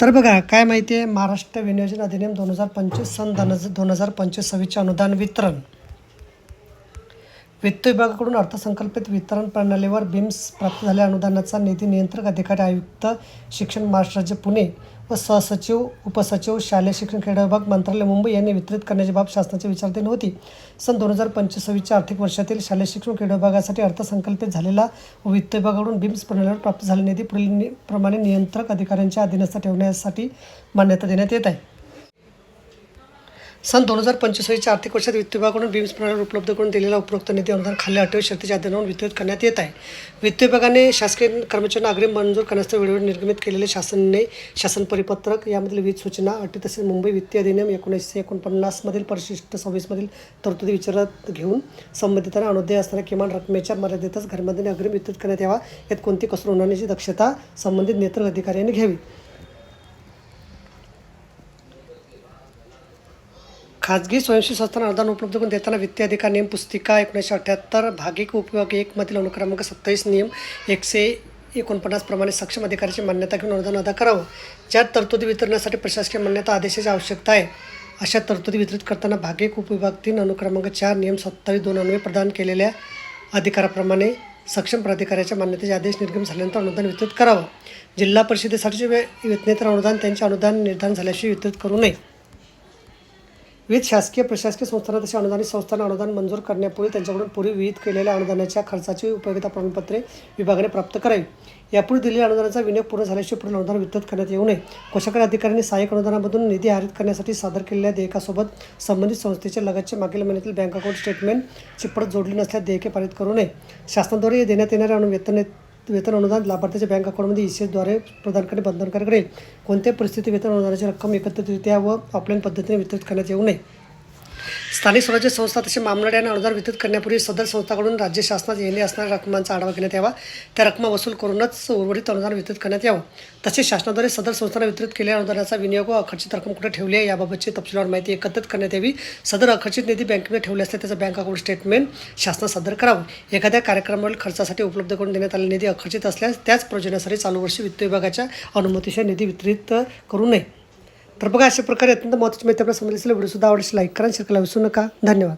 तर बघा काय माहिती आहे महाराष्ट्र विनियोजन अधिनियम दोन हजार पंचवीस सन दोन हजार दोन हजार पंचवीस सव्वीसचे अनुदान वितरण. वित्त विभागाकडून अर्थसंकल्पित वितरण प्रणालीवर बिम्स प्राप्त झालेल्या अनुदानाचा निधी नियंत्रक अधिकारी आयुक्त शिक्षण महाराष्ट्र राज्य पुणे व सहसचिव उपसचिव शालेय शिक्षण क्रीडा विभाग मंत्रालय मुंबई यांनी वितरित करण्याची बाब शासनाच्या विचारधीन होती. सन दोन हजार पंचवीस सव्वीसच्या आर्थिक वर्षातील शालेय शिक्षण क्रीडा विभागासाठी अर्थसंकल्पित झालेला व वित्त विभागाकडून बिम्स प्रणालीवर प्राप्त झालेला निधी पुढील प्रमाणे नियंत्रक अधिकाऱ्यांच्या अधीनस्थ ठेवण्यासाठी मान्यता देण्यात येत आहे. सन दोन हजार पंचवीसच्या आर्थिक वर्षात वित्त विभागाकडून बीम्स प्रणाली उपलब्ध करून दिलेला उपरोक्त निधी अनुदान खाली अठ्ठावीस शर्तीच्या आधारावर वितरित करण्यात येत आहे. वित्त विभागाने शासकीय कर्मचाऱ्यांना अग्रिम मंजूर करण्यासाठी वेळोवेळी निर्गमित केलेले शासनने शासन परिपत्रक यामधील विविध सूचना अटी तसेच मुंबई वित्तीय अधिनियम एकोणीसशे एकोणपन्नासमधील परिशिष्ट सव्वीसमधील तरतुदी विचारात घेऊन संबंधितांना अनुदेय असणाऱ्या किमान रकमेच्या मर्यादेतच घरमध्ये अग्रिम वितरित करण्यात यावा यात कोणती कसर होण्याची दक्षता संबंधित नेत्र अधिकाऱ्यांनी घ्यावी. खाजगी स्वयंसेवी संस्थांना अनुदान उपलब्ध करून देताना वित्तीय अधिकार नियम पुस्तिका एकोणीसशे अठ्ठ्याहत्तर भागिक उपयोग एकमधील अनुक्रमांक सत्तावीस नियम एकशे एकोणपन्नासप्रमाणे सक्षम अधिकाऱ्याची मान्यता घेऊन अनुदान अदा करावं. ज्या तरतुदी वितरणासाठी प्रशासकीय मान्यता आदेशाची आवश्यकता आहे. अशा तरतुदी वितरित करताना भागिक उपविभाग तीन अनुक्रमांक चार नियम सत्तावीस दोन अन्वये प्रदान केलेल्या अधिकाराप्रमाणे सक्षम प्राधिकाऱ्याच्या मान्यतेचे आदेश निर्गम झाल्यानंतर अनुदान वितरित करावं. जिल्हा परिषदेसाठीचे वे- वेतनेतर अनुदान त्यांचे अनुदान निर्धारण झाल्याशिवाय वितरित करू नये. विविध शासकीय प्रशासकीय संस्थांना तसे अनुदानित संस्थांना अनुदान मंजूर करण्यापूर्वी त्यांच्याकडून पूर्वी विहित केलेल्या अनुदानाच्या खर्चाची उपयोगिता प्रमाणपत्रे विभागाने प्राप्त करावी. यापूर्वी दिलेल्या अनुदानाचा विनियोग पूर्ण झाल्याशिवाय पुढील अनुदान वितरित करण्यात येऊ नये. कोशाकर अधिकाऱ्यांनी सहाय्यक अनुदानामधून निधी हरित करण्यासाठी सादर केलेल्या देयकासोबत संबंधित संस्थेच्या लगतचे मागील महिन्यातील बँक अकाउंट स्टेटमेंटची परत जोडली नसल्यास देयके पारित करू नये. शासनाद्वारे देण्यात येणाऱ्या अनु वेतन वेतन अनुदान लाभार्थ्याच्या बँक अकाउंटमध्ये ई ईसीएसद्वारे प्रदान करणे बंधनकारक राहील. कोणत्याही परिस्थितीत वेतन अनुदानाची रक्कम एकत्रितरित्या व ऑफलाईन पद्धतीने वितरित करण्यात येऊ नये. स्थानिक स्वराज्य संस्था तसे महामंडळांना अनुदान वितरित करण्यापूर्वी सदर संस्थाकडून राज्य शासनात येणे असणाऱ्या रकमांचा आढावा घेण्यात यावा. त्या रकमा वसूल करूनच उर्वरित अनुदान वितरित करण्यात यावं. तसेच शासनाद्वारे सदर संस्थांना वितरित केलेल्या अनुदानाचा विनियोग व अखर्चित रक्कम कुठे ठेवली आहे याबाबतची तपशीलवार माहिती एकत्रित करण्यात यावी. सदर अखर्चित निधी बँकेमध्ये ठेवले असते त्याचं बँक अकाउंट स्टेटमेंट शासनात सादर करावं. एखाद्या कार्यक्रमावरील खर्चासाठी उपलब्ध करून देण्यात आलेला निधी अखर्चित असल्यास त्याच प्रयोजनासाठी चालू वर्षी वित्त विभागाच्या अनुमतीशिवाय निधी वितरित करू नये. तर बघा अशा प्रकारे अत्यंत महत्त्वाची माहिती आपल्या समजली असेल व्हिडिओ सुद्धा आवडल्यास लाईक करा शेअर करायला विसरू नका. धन्यवाद.